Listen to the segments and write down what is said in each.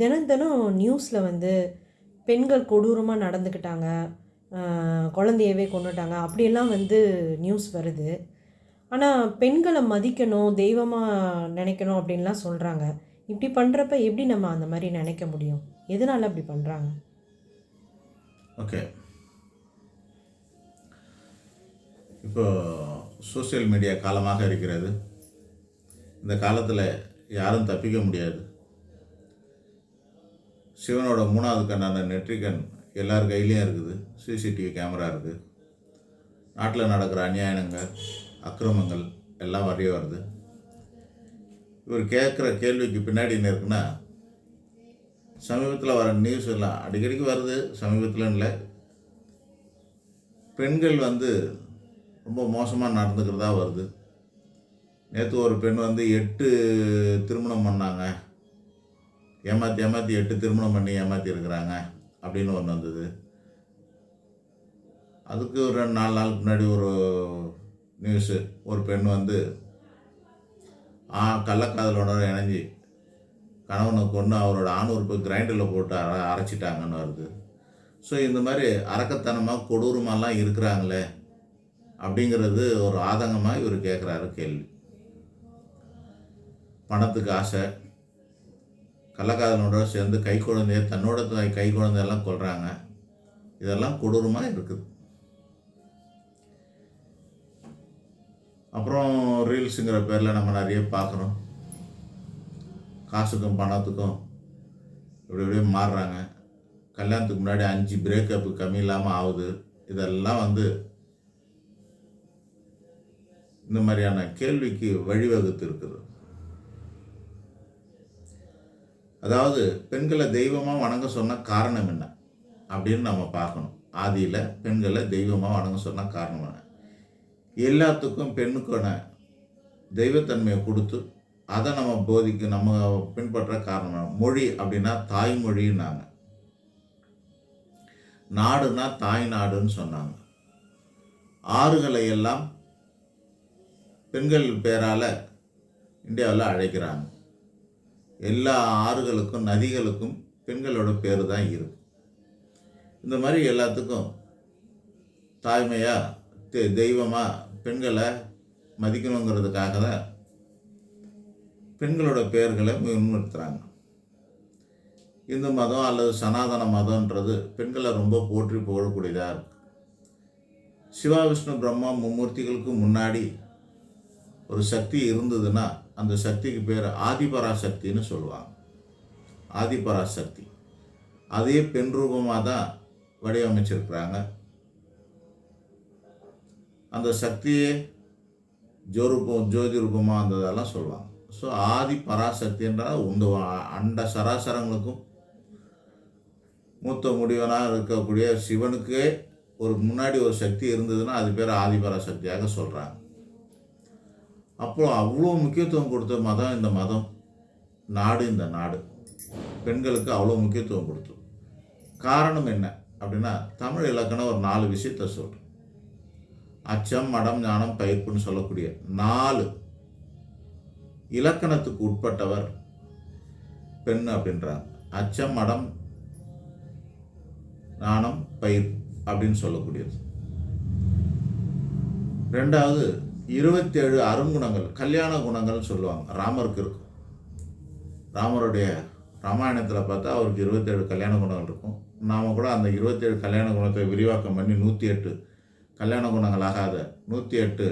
தினம் தினம் நியூஸில் வந்து பெண்கள் கொடூரமாக நடந்துக்கிட்டாங்க குழந்தையவே கொண்டுட்டாங்க அப்படியெல்லாம் வந்து நியூஸ் வருது. ஆனால் பெண்களை மதிக்கணும் தெய்வமாக நினைக்கணும் அப்படின்லாம் சொல்கிறாங்க இப்படி பண்ணுறப்ப எப்படி நம்ம அந்த மாதிரி நினைக்க முடியும்? எதனால் அப்படி பண்ணுறாங்க ஓகே. இப்போ சோஷியல் மீடியா காலமாக இருக்கிறது. இந்த காலத்தில் யாரும் தப்பிக்க முடியாது. சிவனோட மூணாவது கண்ணான நெற்றிக்கண் எல்லார் கையிலையும் இருக்குது. சிசிடிவி கேமரா இருக்குது. நாட்டில் நடக்கிற அநியாயங்கள் அக்கிரமங்கள் எல்லாம் வரைய வருது. இவர் கேட்குற கேள்விக்கு பின்னாடி என்ன இருக்குன்னா சமீபத்தில் வர நியூஸ் எல்லாம் அடிக்கடிக்கு வருது சமீபத்தில் இல்லை. பெண்கள் வந்து ரொம்ப மோசமாக நடந்துக்கிறதா வருது. நேற்று ஒரு பெண் வந்து எட்டு திருமணம் பண்ணாங்க. ஏமாற்றி ஏமாற்றி எட்டு திருமணம் பண்ணி ஏமாற்றி இருக்கிறாங்க அப்படின்னு ஒன்று வந்தது. அதுக்கு ஒரு ரெண்டு நாலு நாளுக்கு முன்னாடி ஒரு நியூஸு ஒரு பெண் வந்து ஆ கள்ளக்காதலோட இணைஞ்சி கணவனை கொண்டு அவரோட ஆணுறுப்பு கிரைண்டரில் போட்டு அர அரைச்சிட்டாங்கன்னு வருது. ஸோ இந்த மாதிரி அரக்கத்தனமாக கொடூரமாலாம் இருக்கிறாங்களே அப்படிங்கிறது ஒரு ஆதங்கமாக இவர் கேட்குறாரு கேள்வி. பணத்துக்கு ஆசை கள்ளக்காதலனோட சேர்ந்து கை குழந்தைய தன்னோட தாய் கை குழந்தையெல்லாம் கொள்கிறாங்க இதெல்லாம் கொடூரமாக இருக்குது. அப்புறம் ரீல்ஸுங்கிற பேரில் நம்ம நிறைய பார்க்குறோம். காசுக்கும் பணத்துக்கும் இப்படி இப்படியே மாறுறாங்க. கல்யாணத்துக்கு முன்னாடி அஞ்சு பிரேக்கப்பு கம்மி இல்லாமல் ஆகுது. இதெல்லாம் வந்து இந்த மாதிரியான கேள்விக்கு வழிவகுத்து இருக்குது. அதாவது பெண்களை தெய்வமாக வணங்க சொன்ன காரணம் என்ன? அப்படின்னு நம்ம பார்க்கணும். ஆதியில் பெண்களை தெய்வமாக வணங்க சொன்ன காரணம் என்ன? எல்லாத்துக்கும் பெண்ணுக்கான தெய்வத்தன்மையை கொடுத்து அதை நம்ம போதிக்க நம்ம பின்பற்ற காரணம் மொழி அப்படின்னா தாய்மொழின்னாங்க. நாடுனா தாய் நாடுன்னு சொன்னாங்க. ஆறுகளை எல்லாம் பெண்கள் பேரால் இந்தியாவில் அழைக்கிறாங்க. எல்லா ஆறுகளுக்கும் நதிகளுக்கும் பெண்களோட பேர் தான் இருக்கும் இந்த மாதிரி எல்லாத்துக்கும் தாய்மையாக தெ தெய்வமாக பெண்களை மதிக்கணுங்கிறதுக்காக தான் பெண்களோட பெயர்களை முன்னிறுத்துகிறாங்க இந்து மதம் அல்லது சனாதன மதம்ன்றது பெண்களை ரொம்ப போற்றி புகழக்கூடியதாக இருக்கு. சிவா விஷ்ணு பிரம்மா மும்மூர்த்திகளுக்கு முன்னாடி ஒரு சக்தி இருந்ததுன்னா அந்த சக்திக்கு பேர் ஆதிபராசக்தின்னு சொல்லுவாங்க. ஆதிபராசக்தி. அதே பெண் ரூபமாக தான் வடிவமைச்சிருக்கிறாங்க. அந்த சக்தியே ஜோரூபம் ஜோதி ரூபமாக இருந்ததெல்லாம் சொல்லுவாங்க. ஸோ ஆதி பராசக்தின்றால் உந்த அண்ட சராசரங்களுக்கும் மூத்த முடிவனாக இருக்கக்கூடிய சிவனுக்கே ஒரு முன்னாடி ஒரு சக்தி இருந்ததுன்னா அது பேர் ஆதிபராசக்தியாக சொல்கிறாங்க அப்போ அவ்வளோ முக்கியத்துவம் கொடுத்த மதம் இந்த மதம். நாடு இந்த நாடு. பெண்களுக்கு அவ்வளோ முக்கியத்துவம் கொடுத்து. காரணம் என்ன அப்படின்னா தமிழ் இலக்கணம் ஒரு நாலு விஷயத்த சொல்கிறேன் அச்சம் மடம் ஞானம் பயிர்ப்புன்னு சொல்லக்கூடிய நாலு. இலக்கணத்துக்கு உட்பட்டவர் பெண் அப்படின்றாங்க. அச்சம் மடம் ஞானம் பயிர் அப்படின்னு சொல்லக்கூடியது. ரெண்டாவது இருபத்தேழு அருங்குணங்கள் கல்யாண குணங்கள்னு சொல்லுவாங்க. ராமருக்கு இருக்கும். ராமருடைய ராமாயணத்தில் பார்த்தா அவருக்கு இருபத்தேழு கல்யாண குணங்கள் இருக்கும். நாம் கூட அந்த இருபத்தேழு கல்யாண குணத்தை விரிவாக்கம் பண்ணி நூற்றி எட்டு கல்யாண குணங்களாகாத நூற்றி எட்டு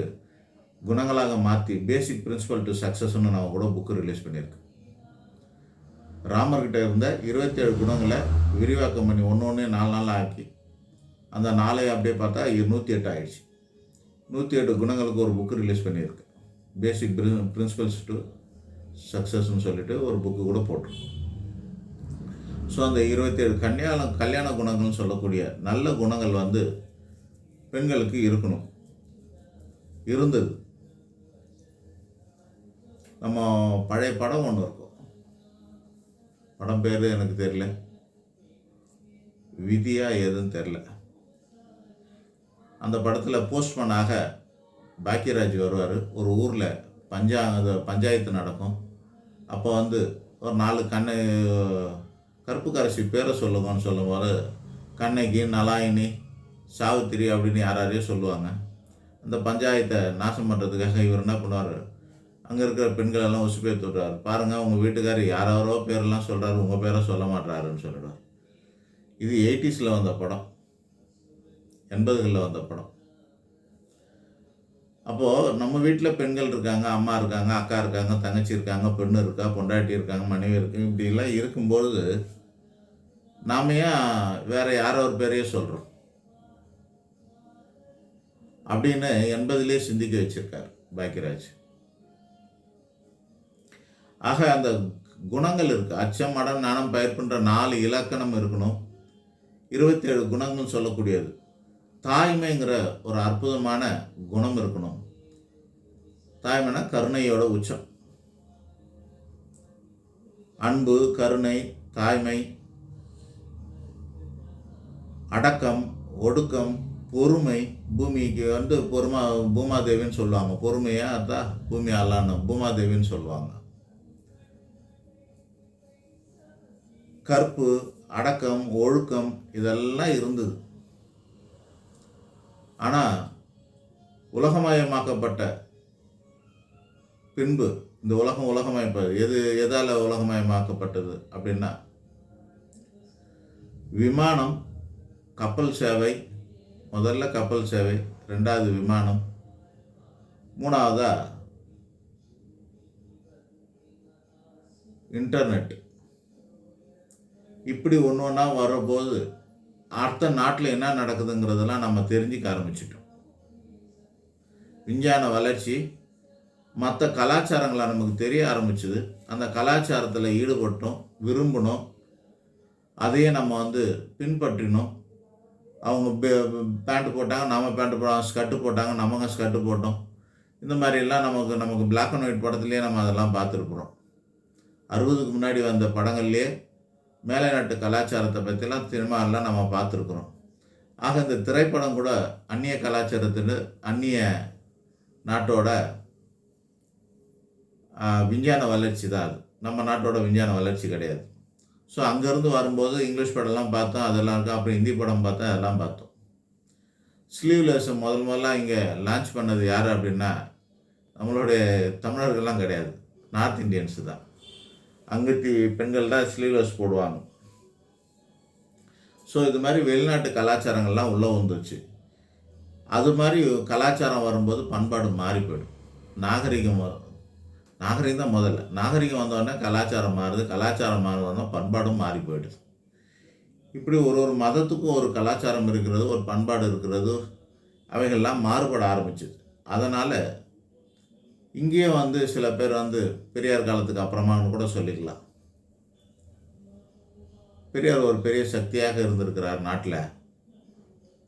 குணங்களாக மாற்றி பேசிக் பிரின்சிபல் டு சக்ஸஸ்னு நம்ம கூட புக்கு ரிலீஸ் பண்ணியிருக்கு. ராமர்கிட்ட இருந்த இருபத்தேழு குணங்களை விரிவாக்கம் பண்ணி ஒன்று ஒன்று நாலு நாளாக ஆக்கி அந்த நாளை அப்படியே பார்த்தா நூற்றி எட்டு ஆயிடுச்சு. நூற்றி எட்டு குணங்களுக்கு ஒரு புக்கு ரிலீஸ் பண்ணியிருக்கு. பேசிக் பிரின்சிபல்ஸ் டு சக்ஸஸ்ன்னு சொல்லிட்டு ஒரு புக்கு கூட போட்டிருக்கோம். ஸோ அந்த இருபத்தேழு கல்யாணம் கல்யாண குணங்கள்னு சொல்லக்கூடிய நல்ல குணங்கள் வந்து பெண்களுக்கு இருக்கணும். இருந்தது. நம்ம பழைய படம் ஒன்று இருக்கும். படம் பேர் எனக்கு தெரியல. விதியாக எதுன்னு தெரில அந்த படத்தில் போஸ்ட்மேனாக பாக்கியராஜ் வருவார். ஒரு ஊரில் பஞ்சா பஞ்சாயத்து நடக்கும். அப்போ வந்து ஒரு நாலு கண்ணு கருப்புக்கரசி பேரை சொல்லுங்கன்னு சொல்லும்போது கண்ணகி நலாயினி சாவித்திரி அப்படின்னு யாராரையோ யாரையும் சொல்லுவாங்க. அந்த பஞ்சாயத்தை நாசம் பண்ணுறதுக்காக இவர் என்ன பண்ணுவார்? அங்கே இருக்கிற பெண்கள் எல்லாம் பேர் தொடுறாரு. பாருங்கள் உங்கள் வீட்டுக்கார் யாராரோ பேரெல்லாம் சொல்கிறாரு உங்கள் பேரை சொல்ல மாட்டாருன்னு சொல்லிடுவார். இது எயிட்டிஸில் வந்த படம். எண்பதுகளில் வந்த படம். அப்போது நம்ம வீட்டில் பெண்கள் இருக்காங்க அம்மா இருக்காங்க அக்கா இருக்காங்க தங்கச்சி இருக்காங்க பெண்ணு இருக்கா பொண்டாட்டி இருக்காங்க மனைவி இருக்கு இப்படிலாம் இருக்கும்பொழுது நாம ஏன் வேற யாரோ ஒரு பேரையே சொல்கிறோம் அப்படின்னு எண்பதுலேயே சிந்திக்க வச்சிருக்கார் பாக்கியராஜ். ஆக அந்த குணங்கள் இருக்குது அச்சம் மடம் நாணம் பயிர்ப்புன்ற நாலு இலக்கணம் இருக்கணும். இருபத்தி ஏழு குணங்கள் சொல்லக்கூடியது. தாய்மைங்கிற ஒரு அற்புதமான குணம் இருக்கணும். தாய்மைனா கருணையோட உச்சம். அன்பு கருணை தாய்மை அடக்கம் ஒடுக்கம் பொறுமை பூமிக்கு வந்து பொறுமா பூமாதேவின்னு சொல்லுவாங்க. பொறுமையா அதான் பூமி அல்லான்னு பூமாதேவின்னு சொல்லுவாங்க. கற்பு அடக்கம் ஒழுக்கம் இதெல்லாம் இருந்தது. ஆனால் உலகமயமாக்கப்பட்ட பின்பு இந்த உலகம் உலகமயப்ப எது எதால் உலகமயமாக்கப்பட்டது அப்படின்னா விமானம் கப்பல் சேவை முதல்ல கப்பல் சேவை ரெண்டாவது விமானம் மூணாவதா இன்டர்நெட். இப்படி ஒன்று ஒன்றா வரும்போது அடுத்த நாட்டில் என்ன நடக்குதுங்கிறதெல்லாம் நம்ம தெரிஞ்சுக்க ஆரம்பிச்சிட்டோம். விஞ்ஞான வளர்ச்சி மற்ற கலாச்சாரங்களை நமக்கு தெரிய ஆரம்பிச்சுது. அந்த கலாச்சாரத்தில் ஈடுபட்டோம் விரும்பினோம். அதையே நம்ம வந்து பின்பற்றினோம். அவங்க பேண்ட் போட்டாங்க நம்ம பேண்ட் போட்டாங்க ஸ்கர்ட்டு போட்டாங்க நமக்கு ஸ்கர்ட்டு போட்டோம். இந்த மாதிரிலாம் நமக்கு நமக்கு பிளாக் அண்ட் ஒயிட் படத்துலேயே நம்ம அதெல்லாம் பார்த்துருக்குறோம். அறுபதுக்கு முன்னாடி வந்த படங்கள்லேயே மேலை நாட்டு கலாச்சாரத்தை பற்றிலாம் சினிமாலாம் நம்ம பார்த்துருக்குறோம். ஆக இந்த திரைப்படம் கூட அந்நிய கலாச்சாரத்தில் அந்நிய நாட்டோட விஞ்ஞான வளர்ச்சி தான் அது. நம்ம நாட்டோட விஞ்ஞான வளர்ச்சி கிடையாது. ஸோ அங்கேருந்து வரும்போது இங்கிலீஷ் படம்லாம் பார்த்தோம் அதெல்லாம் இருக்கும் அப்புறம் ஹிந்தி படம் பார்த்தோம் அதெல்லாம் பார்த்தோம். ஸ்லீவ்லெஸ் முதல் முதல்ல இங்கே லான்ச் பண்ணது யார் அப்படின்னா நம்மளுடைய தமிழர்கள்லாம் கிடையாது. நார்த் இந்தியன்ஸு தான். அங்கத்தி பெண்கள் தான் ஸ்லீவ்லெஸ் போடுவாங்க. ஸோ இது மாதிரி வெளிநாட்டு கலாச்சாரங்கள்லாம் உள்ளே வந்துச்சு அது மாதிரி கலாச்சாரம் வரும்போது பண்பாடு மாறி போயிடும். நாகரிகம் வரும். நாகரிகம் தான் முதல்ல. நாகரிகம் வந்தோடனே கலாச்சாரம் மாறுது. கலாச்சாரம் மாறுனோடனே பண்பாடும் மாறி போயிடுது. இப்படி ஒரு ஒரு மதத்துக்கும் ஒரு கலாச்சாரம் இருக்கிறது ஒரு பண்பாடு இருக்கிறது அவைகள்லாம் மாறுபட ஆரம்பிச்சிது. அதனால் இங்கேயே வந்து சில பேர் வந்து பெரியார் காலத்துக்கு அப்புறமான்னு கூட சொல்லிக்கலாம். பெரியார் ஒரு பெரிய சக்தியாக இருந்திருக்கிறார் நாட்டில்.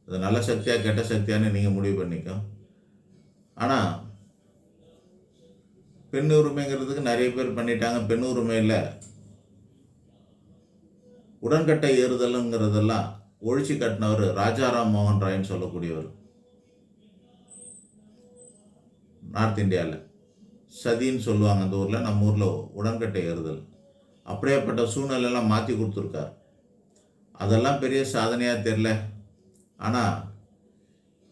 அது நல்ல சக்தியாக கெட்ட சக்தியான்னு நீங்கள் முடிவு பண்ணிக்கோ. ஆனால் பெண் உரிமைங்கிறதுக்கு நிறைய பேர் பண்ணிட்டாங்க. பெண் உரிமையில் உடன்கட்டை ஏறுதலுங்கிறதெல்லாம் ஒழிச்சு கட்டினவர் ராஜாராம் மோகன் ராய்ன்னு சொல்லக்கூடியவர். நார்த் இந்தியாவில் சதின்னு சொல்லுவாங்க அந்த ஊரில் நம்ம ஊரில் உடன்கட்டை ஏறுதல். அப்படியேப்பட்ட சூழ்நிலையெல்லாம் மாற்றி கொடுத்துருக்கார். அதெல்லாம் பெரிய சாதனையாக தெரில ஆனால்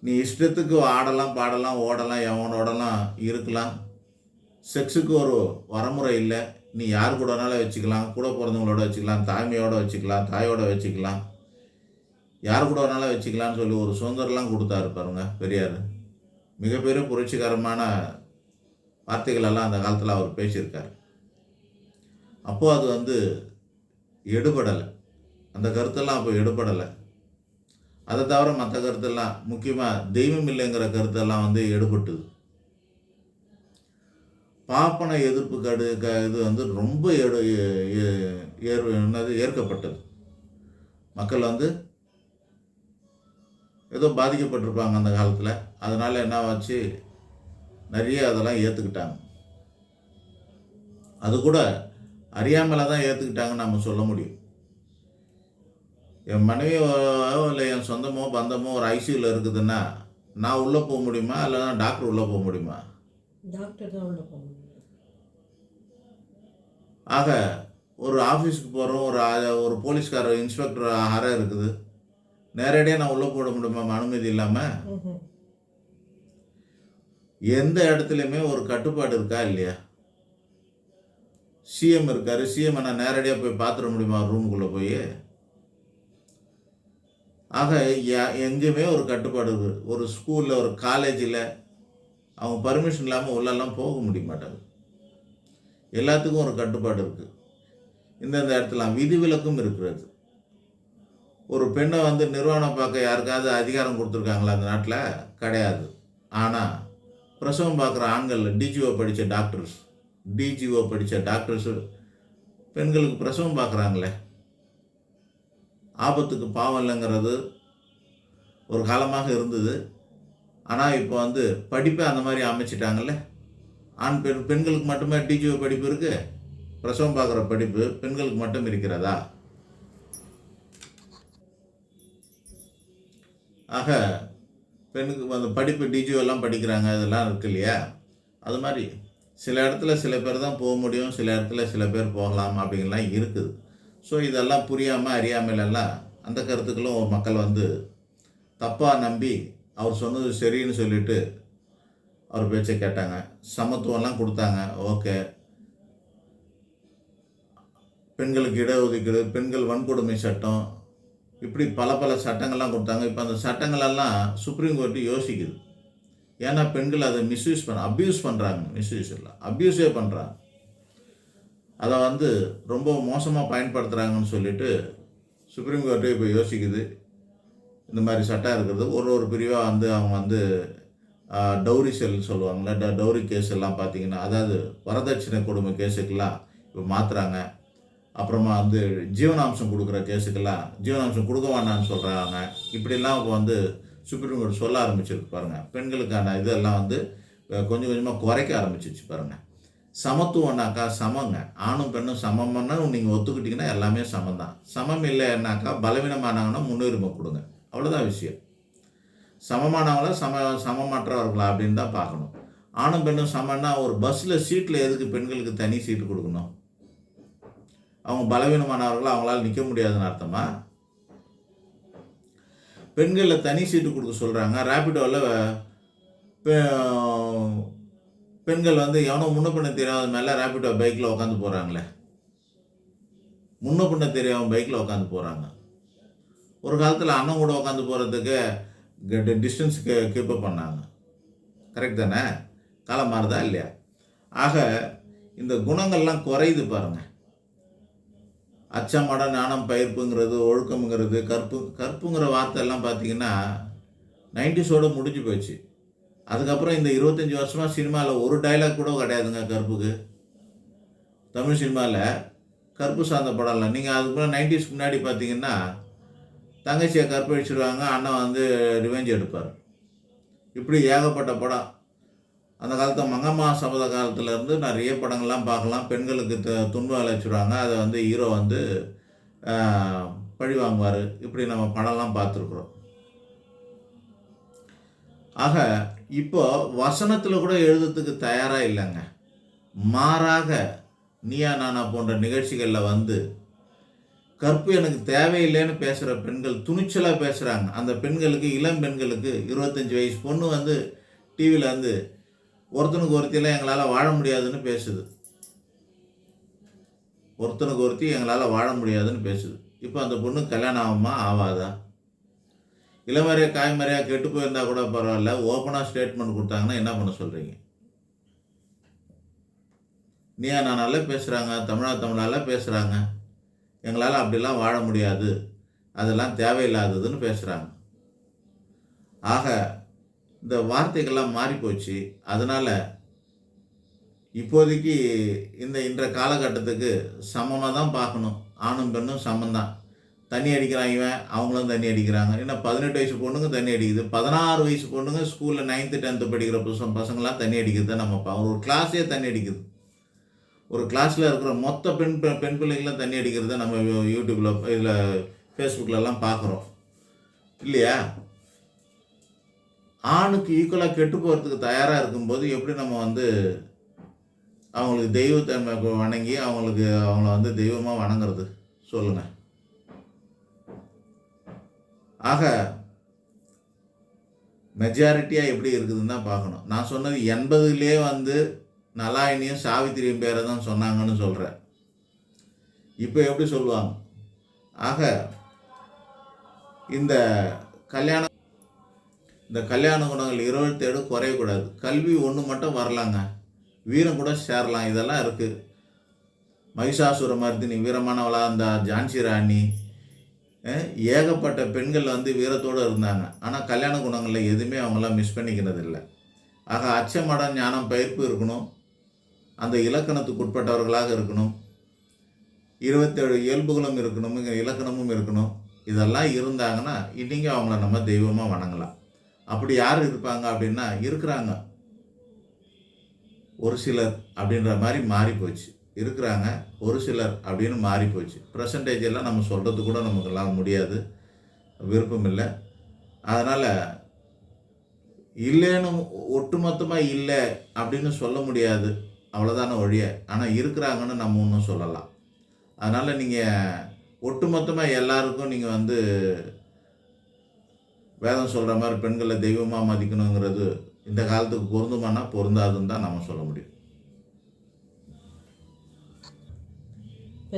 நீ இஷ்டத்துக்கு ஆடலாம் பாடலாம் ஓடலாம் எவனோடலாம் இருக்கலாம். செக்ஸுக்கு ஒரு வரமுறை இல்லை. நீ யார் கூட வேணாலும் வச்சுக்கலாம். கூட பிறந்தவங்களோட வச்சுக்கலாம். தாய்மையோட வச்சுக்கலாம். தாயோட வச்சுக்கலாம். யார் கூட வேணாலும் வச்சுக்கலாம்னு சொல்லி ஒரு சுதந்திரம்லாம் கொடுத்தாரு பாருங்க பெரியார். மிகப்பெரிய புரட்சிகரமான வார்த்தைகளெல்லாம் அந்த காலத்தில் அவர் பேசியிருக்கார். அப்போது அது வந்து எடுபடலை. அந்த கருத்தெல்லாம் அப்போ எடுபடலை. அதை தவிர மற்ற கருத்தெல்லாம் முக்கியமாக தெய்வம் இல்லைங்கிற கருத்தெல்லாம் வந்து எடுபட்டுது. பாப்பன எதிர்ப்பு கடு க இது வந்து ரொம்ப எடு ஏ- ஏ- ஏற் என்னது ஏற்கப்பட்டது. மக்கள் வந்து ஏதோ பாதிக்கப்பட்டிருப்பாங்க அந்த காலத்தில். அதனால் என்ன ஆச்சு? நிறைய அதெல்லாம் ஏற்றுக்கிட்டாங்க அது கூட அறியாமல தான் ஏற்றுக்கிட்டாங்கன்னு நம்ம சொல்ல முடியும். என் மனைவியோ இல்லை என் சொந்தமோ பந்தமோ ஒரு ஐசியூவில் இருக்குதுன்னா நான் உள்ளே போக முடியுமா? இல்லைன்னா டாக்டர் உள்ளே போக முடியுமா? டாக்டர் தான் உள்ள போகணும் ஆக ஒரு ஆஃபீஸுக்கு போகிறோம் ஒரு ஒரு போலீஸ்காரர் இன்ஸ்பெக்டர் அறை இருக்குது. நேரடியாக நான் உள்ளே போட முடியுமா? அனுமதி இல்லாமல். எந்த இடத்துலையுமே ஒரு கட்டுப்பாடு இருக்கா இல்லையா? சிஎம் இருக்காரு. சிஎம் நான் நேரடியாக போய் பார்த்துட முடியுமா ரூமுக்குள்ளே போய்? ஆக யா- எங்கேயுமே ஒரு கட்டுப்பாடு இருக்குது ஒரு ஸ்கூலில் ஒரு காலேஜில் அவங்க பர்மிஷன் இல்லாமல் உள்ளெல்லாம் போக முடிய மாட்டாங்க எல்லாத்துக்கும் ஒரு கட்டுப்பாடு இருக்குது இந்தந்த இடத்துல விதிவிலக்கும் இருக்கிறது. ஒரு பெண்ணை வந்து நிர்வாணம் பார்க்க யாருக்காவது அதிகாரம் கொடுத்துருக்காங்களா அந்த நாட்டில்? கிடையாது. ஆனால் பிரசவம் பார்க்குற ஆண்கள் டிஜிஓ படித்த டாக்டர்ஸ் டிஜிஓ படித்த டாக்டர்ஸு பெண்களுக்கு பிரசவம் பார்க்குறாங்களே. ஆபத்துக்கு பாவம் இல்லைங்கிறது ஒரு காலமாக இருந்தது. ஆனால் இப்போ வந்து படிப்பை அந்த மாதிரி அமைச்சிட்டாங்கல்ல. ஆண் பெண் பெண்களுக்கு மட்டுமே டிஜிஓ படிப்பு இருக்குது பிரசவம் பார்க்குற படிப்பு பெண்களுக்கு மட்டும் இருக்கிறதா? ஆக பெண்ணுக்கு அந்த படிப்பு டிஜிஓ எல்லாம் படிக்கிறாங்க இதெல்லாம் இருக்கு இல்லையா? அது மாதிரி சில இடத்துல சில பேர் தான் போக முடியும் சில இடத்துல சில பேர் போகலாம் அப்படிங்கலாம் இருக்குது. ஸோ இதெல்லாம் புரியாமல் அறியாமலெல்லாம் அந்த கருத்துக்களும் மக்கள் வந்து தப்பாக நம்பி அவர் சொன்னது சரின்னு சொல்லிட்டு அவர் பேச்சை கேட்டாங்க. சமத்துவம்லாம் கொடுத்தாங்க. ஓகே. பெண்களுக்கு இடஒதுக்கீடு பெண்கள் வன்கொடுமை சட்டம் இப்படி பல பல சட்டங்கள்லாம் கொடுத்தாங்க. இப்போ அந்த சட்டங்களெல்லாம் சுப்ரீம் கோர்ட்டு யோசிக்குது. ஏன்னா பெண்கள் அதை மிஸ்யூஸ் பண்ண அப்யூஸ் பண்ணுறாங்க மிஸ்யூஸ் இல்லை. அப்யூஸே பண்ணுறாங்க அதை வந்து ரொம்ப மோசமாக பயன்படுத்துகிறாங்கன்னு சொல்லிட்டு சுப்ரீம் கோர்ட்டு இப்போ யோசிக்குது. இந்த மாதிரி சட்டம் இருக்கிறது ஒரு ஒரு பிரிவாக வந்து அவங்க வந்து டௌரி செல் சொல்லுவாங்கள்ல ட டௌரி கேஸ் எல்லாம் பார்த்தீங்கன்னா அதாவது வரதட்சணை கொடுமை கேஸுக்கெல்லாம் இப்போ மாற்றுறாங்க அப்புறமா வந்து ஜீவனாம்சம் கொடுக்குற கேஸுக்கெல்லாம் ஜீவனாம்சம் கொடுக்க வேண்டாம்னு சொல்கிறாங்க இப்படிலாம் இப்போ வந்து சுப்ரீம் கோர்ட் சொல்ல ஆரம்பிச்சிருக்கு பாருங்கள் பெண்களுக்கான இதெல்லாம் வந்து கொஞ்சம் கொஞ்சமாக குறைக்க ஆரம்பிச்சிச்சு பாருங்கள் சமத்துவம்னாக்கா சமங்க. ஆணும் பெண்ணும் சமம்னா நீங்கள் ஒத்துக்கிட்டிங்கன்னா எல்லாமே சமம் தான் சமம் இல்லைன்னாக்கா பலவீனமானாங்கன்னா முன்னுரிமை கொடுங்க. அவ்வளோதான் விஷயம். சமமானவங்களா சம சமமற்றவர்களா அப்படின்னு தான் பார்க்கணும். ஆணும் பெண்ணும் சமன்னா ஒரு பஸ்ஸில் சீட்டில் எதுக்கு பெண்களுக்கு தனி சீட்டு கொடுக்கணும்? அவங்க பலவீனமானவர்கள் அவங்களால் நிற்க முடியாதுன்னு அர்த்தமா? பெண்களில் தனி சீட்டு கொடுக்க சொல்கிறாங்க ரேபிடோவில் பெண்கள் வந்து எவனோ முன்ன பின்ன தெரியாத மேலே ரேபிடோ பைக்கில் உட்காந்து போகிறாங்களே முன்ன பின்ன தெரியாமல் பைக்கில் உட்காந்து போகிறாங்க ஒரு காலத்தில் அண்ணன் கூட உட்காந்து போகிறதுக்கு டிஸ்டன்ஸ் கீப்பப் பண்ணாங்க. கரெக்ட் தானே? காலம் மாறுதா இல்லையா? ஆக இந்த குணங்கள்லாம் குறையுது பாருங்கள் அச்சமட ஞானம் பயிர்ப்புங்கிறது ஒழுக்கம்ங்கிறது கற்பு கற்புங்கிற வார்த்தை எல்லாம் பார்த்தீங்கன்னா நைன்டிஸோடு முடிஞ்சு போச்சு. அதுக்கப்புறம் இந்த இருபத்தஞ்சி வருஷமாக சினிமாவில் ஒரு டைலாக் கூட கிடையாதுங்க கற்புக்கு. தமிழ் சினிமாவில் கற்பு சார்ந்த படம்லாம் நீங்கள் அதுக்கு முன்னாடி நைன்டிஸ்க்கு முன்னாடி பார்த்தீங்கன்னா தங்கச்சியை கற்பழிச்சிடுவாங்க அண்ணன் வந்து ரிவெஞ்ச் எடுப்பார். இப்படி ஏகப்பட்ட படம். அந்த காலத்தில் மங்கம்மா சபத காலத்துலேருந்து நிறைய படங்கள்லாம் பார்க்கலாம். பெண்களுக்கு துன்பம் விளைச்சிடுவாங்க அதை வந்து ஹீரோ வந்து பழி வாங்குவார். இப்படி நம்ம படம்லாம் பார்த்துருக்குறோம். ஆக இப்போ வசனத்தில் கூட எழுதுறதுக்கு தயாராக இல்லைங்க. மாறாக நீயா நானா போன்ற நிகழ்ச்சிகளில் வந்து கற்பு எனக்கு தேவையில்லைன்னு பேசுகிற பெண்கள் துணிச்சலாக பேசுகிறாங்க அந்த பெண்களுக்கு இளம் பெண்களுக்கு இருபத்தஞ்சி வயசு பொண்ணு வந்து டிவியில் வந்து ஒருத்தனுக்கு ஒருத்தியெல்லாம் எங்களால் வாழ முடியாதுன்னு பேசுது. ஒருத்தனுக்கு ஒருத்தி எங்களால் வாழ முடியாதுன்னு பேசுது. இப்போ அந்த பொண்ணு கல்யாணம் ஆகுமா? ஆகாதா இளமறையா காய்மறையாக கெட்டு போயிருந்தா கூட பரவாயில்ல. ஓப்பனாக ஸ்டேட்மெண்ட் கொடுத்தாங்கன்னா என்ன பண்ண சொல்கிறீங்க நீயா நானால பேசுகிறாங்க தமிழா தமிழாலாம் பேசுகிறாங்க எங்களால் அப்படிலாம் வாழ முடியாது. அதெல்லாம் தேவையில்லாததுன்னு பேசுகிறாங்க ஆக இந்த வார்த்தைகள்லாம் மாறி போச்சு அதனால் இப்போதைக்கு இந்த இன்ற காலகட்டத்துக்கு சமமாக தான் பார்க்கணும். ஆணும் பெண்ணும் சமந்தான் தண்ணி அடிக்கிறான் இவன் அவங்களும் தண்ணி அடிக்கிறாங்க. ஏன்னா பதினெட்டு வயசு பொண்ணுங்க தண்ணி அடிக்குது. பதினாறு வயசு பொண்ணுங்க ஸ்கூலில் நைன்த்து டென்த்து படிக்கிற பசங்க பசங்களாம் தண்ணி அடிக்கிறது நம்ம பா ஒரு கிளாஸே தண்ணி அடிக்குது. ஒரு கிளாஸில் இருக்கிற மொத்த பெண் பெண் பிள்ளைங்களாம் தண்ணி அடிக்கிறத நம்ம யூடியூப்பில் இதில் ஃபேஸ்புக்கிலலாம் பார்க்குறோம். இல்லையா? ஆணுக்கு ஈக்குவலாக கெட்டு போகிறதுக்கு தயாராக இருக்கும்போது எப்படி நம்ம வந்து அவங்களுக்கு தெய்வத்தன்மை வணங்கி அவங்களுக்கு அவங்கள வந்து தெய்வமாக வணங்குறது? சொல்லுங்கள் ஆக மெஜாரிட்டியாக எப்படி இருக்குதுன்னு தான் பார்க்கணும். நான் சொன்னது எண்பதுலேயே வந்து நலாயினியும் சாவித்திரியும் பேரை தான் சொன்னாங்கன்னு சொல்கிறேன் இப்போ எப்படி சொல்லுவாங்க? ஆக இந்த கல்யாணம் இந்த கல்யாண குணங்கள் இருபத்தேழு குறையக்கூடாது. கல்வி ஒன்று மட்டும் வரலாங்க. வீரம் கூட சேரலாம். இதெல்லாம் இருக்குது மகிஷாசுர மர்தினி வீரமானவளாக இருந்தா ஜான்சி ராணி ஏகப்பட்ட பெண்கள் வந்து வீரத்தோடு இருந்தாங்க. ஆனால் கல்யாண குணங்களில் எதுவுமே அவங்களாம் மிஸ் பண்ணிக்கிறது இல்லை ஆக அச்சமடம் ஞானம் பயிர்ப்பு இருக்கணும். அந்த இலக்கணத்துக்கு உட்பட்டவர்களாக இருக்கணும். இருபத்தேழு இயல்புகளும் இருக்கணும். இலக்கணமும் இருக்கணும். இதெல்லாம் இருந்தாங்கன்னா இன்றைக்கி அவங்கள நம்ம தெய்வமாக வணங்கலாம். அப்படி யார் இருப்பாங்க அப்படின்னா இருக்கிறாங்க. ஒரு சிலர் அப்படின்ற மாதிரி மாறி போச்சு. இருக்கிறாங்க ஒரு சிலர் அப்படின்னு மாறி போச்சு. ப்ரெசன்டேஜ் எல்லாம் நம்ம சொல்கிறது கூட நமக்கெல்லாம் முடியாது. விருப்பம் இல்லை. அதனால் இல்லைன்னு ஒட்டுமொத்தமாக இல்லை அப்படின்னு சொல்ல முடியாது. அவ்வளோதான ஒழிய. ஆனால் இருக்கிறாங்கன்னு நம்ம ஒன்றும் சொல்லலாம். அதனால் நீங்கள் ஒட்டுமொத்தமாக எல்லாருக்கும் நீங்கள் வந்து வேதம் சொல்கிற மாதிரி பெண்களை தெய்வமாக மதிக்கணுங்கிறது இந்த காலத்துக்கு பொருந்துமானா பொருந்தாதுன்னு தான் நம்ம சொல்ல முடியும்.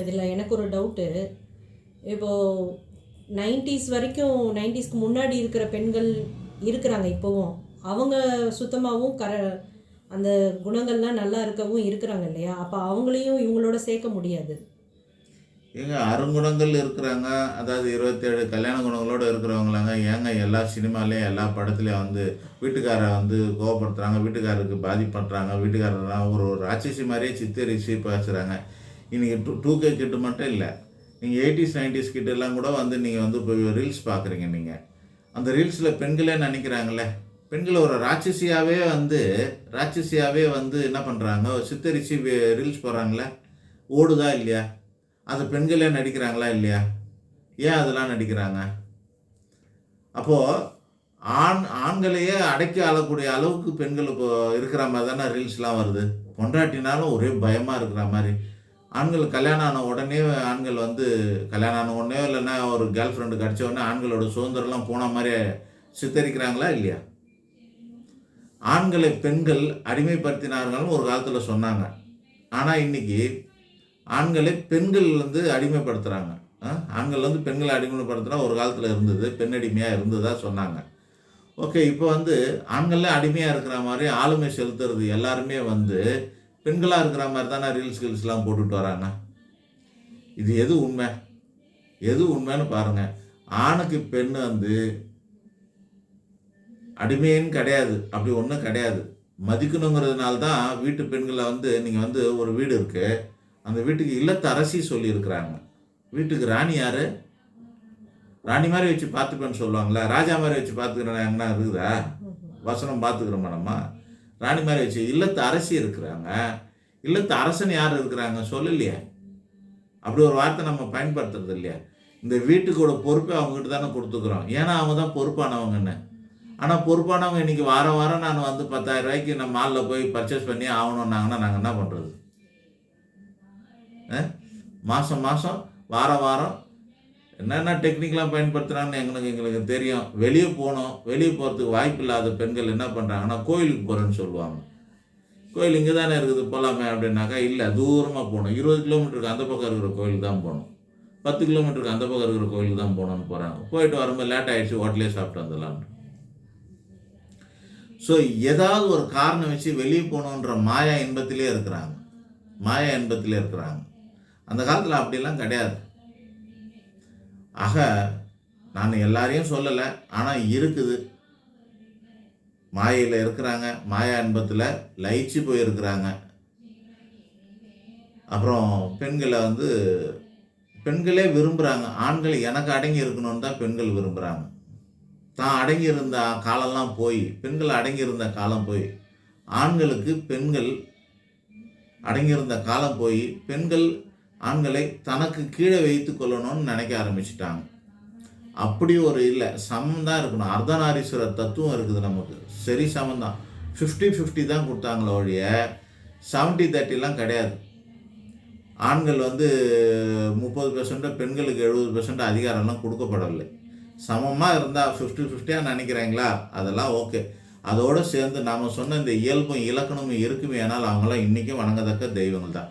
இதில் எனக்கு ஒரு டவுட்டு இப்போது நைன்டிஸ் வரைக்கும் நைன்டிஸ்க்கு முன்னாடி இருக்கிற பெண்கள் இருக்கிறாங்க இப்போவும். அவங்க சுத்தமாகவும் கர அந்த குணங்கள்லாம் நல்லா இருக்கவும் இருக்கிறாங்க இல்லையா? அப்போ அவங்களையும் இவங்களோட சேர்க்க முடியாது. ஏங்க அருங்குணங்கள் இருக்கிறாங்க. அதாவது இருபத்தேழு கல்யாண குணங்களோடு இருக்கிறவங்களாங்க. ஏங்க எல்லா சினிமாலேயும் எல்லா படத்துலையும் வந்து வீட்டுக்காரை வந்து கோவப்படுத்துகிறாங்க வீட்டுக்காரருக்கு பாதிப்படுறாங்க வீட்டுக்காரர்லாம் ஒரு ஒரு ராட்சசி மாதிரியே சித்தரிச்சு பேசுகிறாங்க இன்றைக்கி டூ டூ கே கிட்ட மட்டும் இல்லை. நீங்கள் எயிட்டிஸ் நைன்டிஸ் கிட்டெல்லாம் கூட வந்து நீங்கள் வந்து இப்போ ரீல்ஸ் பார்க்குறீங்க நீங்கள் அந்த ரீல்ஸில் பெண்களே நினைக்கிறாங்களே. பெண்களை ஒரு ராட்சசியாகவே வந்து ராட்சசியாகவே வந்து என்ன பண்ணுறாங்க சித்தரித்து ரீல்ஸ் போடுறாங்களே. ஓடுதா இல்லையா? அது பெண்களே நடிக்கிறாங்களா இல்லையா? ஏன் அதெல்லாம் நடிக்கிறாங்க? அப்போது ஆண் ஆண்களையே அடக்கி ஆளக்கூடிய அளவுக்கு பெண்கள் இப்போ இருக்கிற மாதிரி தானே ரீல்ஸ்லாம் வருது. பொண்டாட்டினாலும் ஒரே பயமாக இருக்கிற மாதிரி. ஆண்கள் கல்யாணம் ஆன உடனே ஆண்கள் வந்து கல்யாணம் ஆன உடனே இல்லைன்னா ஒரு கேர்ள் ஃப்ரெண்டு கிடச்ச உடனே ஆண்களோட சுதந்திரம்லாம் போன மாதிரி சித்தரிக்கிறாங்களா இல்லையா? ஆண்களை பெண்கள் அடிமைப்படுத்தினார்கள்னு ஒரு காலத்தில் சொன்னாங்க. ஆனால் இன்னைக்கு ஆண்களை பெண்கள் வந்து அடிமைப்படுத்துகிறாங்க ஆண்கள் வந்து பெண்களை அடிமைப்படுத்துனா ஒரு காலத்தில் இருந்தது பெண்ணடிமையாக இருந்ததாக இருந்ததா சொன்னாங்க. ஓகே இப்போ வந்து ஆண்களே அடிமையாக இருக்கிற மாதிரி ஆளுமை செலுத்துறது எல்லாருமே வந்து பெண்களாக இருக்கிற மாதிரி தானே ரீல்ஸ் கீல்ஸ்லாம் போட்டுட்டு வராங்க. இது எது உண்மை? எது உண்மைன்னு பாருங்கள் ஆணுக்கு பெண் வந்து அடிமைன்னு கிடையாது அப்படி ஒன்றும் கிடையாது. மதிக்கணுங்கிறதுனால தான் வீட்டு பெண்களை வந்து நீங்கள் வந்து ஒரு வீடு இருக்குது அந்த வீட்டுக்கு இல்லத்து அரசி சொல்லியிருக்கிறாங்க. வீட்டுக்கு ராணி யார்? ராணி மாதிரி வச்சு பார்த்துப்பேன்னு சொல்லுவாங்களே ராஜா மாதிரி வச்சு பார்த்துக்கிறேன்னா இருக்குதா? வசனம் பார்த்துக்கிறோம் நம்ம? ராணி மாதிரி வச்சு இல்லத்து அரசி இருக்கிறாங்க. இல்லத்து அரசன் யார் இருக்கிறாங்க சொல்லலையே. அப்படி ஒரு வார்த்தை நம்ம பயன்படுத்துறது இல்லையா. இந்த வீட்டுக்கோட பொறுப்பை அவங்ககிட்ட தானே கொடுத்துக்குறோம். ஏன்னா அவங்க தான் பொறுப்பானவங்கன்னு ஆனால் பொறுப்பானவங்க இன்னைக்கு வாரம் வாரம் நான் வந்து பத்தாயிரம் ரூபாய்க்கு நம்ம மாலில் போய் பர்ச்சேஸ் பண்ணி ஆகணுன்னாங்கன்னா நாங்கள் என்ன பண்ணுறது மாதம் மாதம் வாரம் வாரம். என்னென்ன டெக்னிக்லாம் பயன்படுத்துகிறாங்கன்னு எங்களுக்கு எங்களுக்கு தெரியும். வெளியே போகணும் வெளியே போகிறதுக்கு வாய்ப்பு இல்லாத பெண்கள் என்ன பண்ணுறாங்கன்னா கோயிலுக்கு போகிறேன்னு சொல்லுவாங்க. கோயில் இங்கே தானே இருக்குது போகலாமே அப்படின்னாக்கா இல்லை தூரமாக போகணும். இருபது கிலோமீட்டருக்கு அந்த பக்கம் இருக்கிற கோயிலுக்கு தான் போகணும். பத்து கிலோமீட்டருக்கு அந்த பக்கம் இருக்கிற கோயிலுக்கு தான் போகணும்னு போகிறாங்க போயிட்டு வரும்போது லேட் ஆகிடுச்சு ஹோட்டலே சாப்பிட்டு வந்துடலாம்னு. ஸோ ஏதாவது ஒரு காரணம் வச்சு வெளியே போகணுன்ற மாயா இன்பத்திலே இருக்கிறாங்க. மாயா இன்பத்திலே இருக்கிறாங்க. அந்த காலத்தில் அப்படிலாம் கிடையாது. ஆக நான் எல்லாரையும் சொல்லலை. ஆனால் இருக்குது. மாயையில் இருக்கிறாங்க. மாயா இன்பத்தில் லயிச்சு போயிருக்கிறாங்க. அப்புறம் பெண்களை வந்து பெண்களே விரும்புகிறாங்க ஆண்கள் எனக்கு அடங்கி இருக்கணும்னு தான் பெண்கள் விரும்புகிறாங்க தான் அடங்கி இருந்த காலம்லாம் போய் பெண்கள் அடங்கி இருந்த காலம் போய் ஆண்களுக்கு பெண்கள் அடங்கியிருந்த காலம் போய் பெண்கள் ஆண்களை தனக்கு கீழே வைத்து கொள்ளணும்னு நினைக்க ஆரம்பிச்சிட்டாங்க. அப்படி ஒரு இல்லை. சமம் தான் இருக்கணும். அர்த்தநாரீஸ்வரர் தத்துவம் இருக்குது நமக்கு. சரி சமம் தான் ஃபிஃப்டி ஃபிஃப்டி தான் கொடுத்தாங்களே ஒழிய செவன்ட்டி தேர்ட்டிலாம் கிடையாது. ஆண்கள் வந்து முப்பது பெர்சன்ட் பெண்களுக்கு எழுபது பெர்சென்ட் அதிகாரம்லாம் கொடுக்கப்படலை. சமமாக இருந்தால் ஃபிஃப்டி ஃபிஃப்டியாக நினைக்கிறாங்களா? அதெல்லாம் ஓகே. அதோடு சேர்ந்து நாம் சொன்ன இந்த இயல்பும் இலக்கணமும் இருக்குமே ஆனால் அவங்களாம் இன்றைக்கும் வணங்கத்தக்க தெய்வங்கள் தான்.